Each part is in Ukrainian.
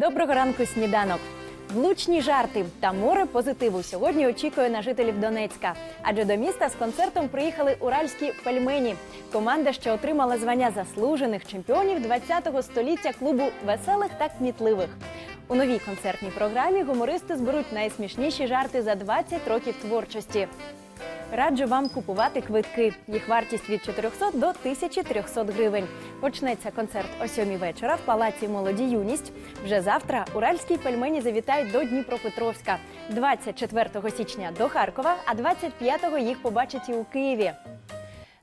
Доброго ранку, сніданок. Влучні жарти та море позитиву сьогодні очікує на жителів Донецька. Адже до міста з концертом приїхали уральські пельмені. Команда, що отримала звання заслужених чемпіонів 20-го століття клубу веселих та кмітливих. У новій концертній програмі гумористи зберуть найсмішніші жарти за 20 років творчості. Раджу вам купувати квитки. Їх вартість від 400 до 1300 гривень. Почнеться концерт о 7 вечора в палаці Молоді юність. Вже завтра уральські пельмені завітають до Дніпропетровська. 24 січня до Харкова, а 25-го їх побачать і у Києві.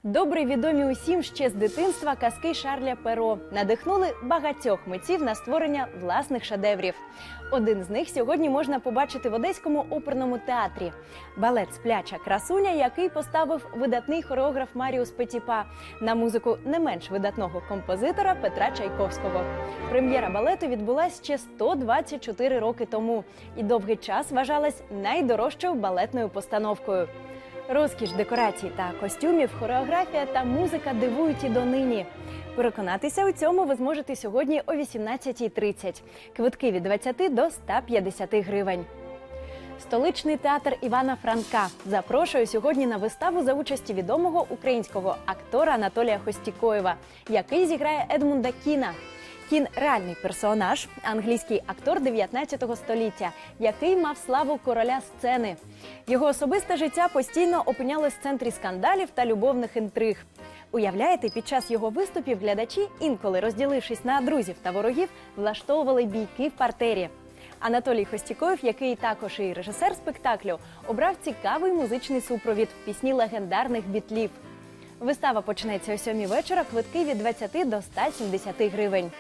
Добре відомі усім ще з дитинства казки Шарля Перо надихнули багатьох митців на створення власних шедеврів. Один з них сьогодні можна побачити в Одеському оперному театрі. Балет Спляча красуня, який поставив видатний хореограф Маріус Петіпа на музику не менш видатного композитора Петра Чайковського. Прем'єра балету відбулась ще 124 роки тому і довгий час вважалась найдорожчою балетною постановкою. Розкіш декорацій та костюмів, хореографія та музика дивують і донині. Переконатися у цьому ви зможете сьогодні о 18.30. Квитки від 20 до 150 гривень. Столичний театр Івана Франка запрошує сьогодні на виставу за участі відомого українського актора Анатолія Хостікоєва, який зіграє Едмунда Кіна. Кін реальний персонаж, англійський актор 19 століття, який мав славу короля сцени. Його особисте життя постійно опинялось в центрі скандалів та любовних інтриг. Уявляєте, під час його виступів глядачі, інколи розділившись на друзів та ворогів, влаштовували бійки в партері. Анатолій Хостікоєв, який також і режисер спектаклю, обрав цікавий музичний супровід пісні легендарних бітлів. Вистава почнеться о 7 вечора. Квитки від 20 до 170 гривень.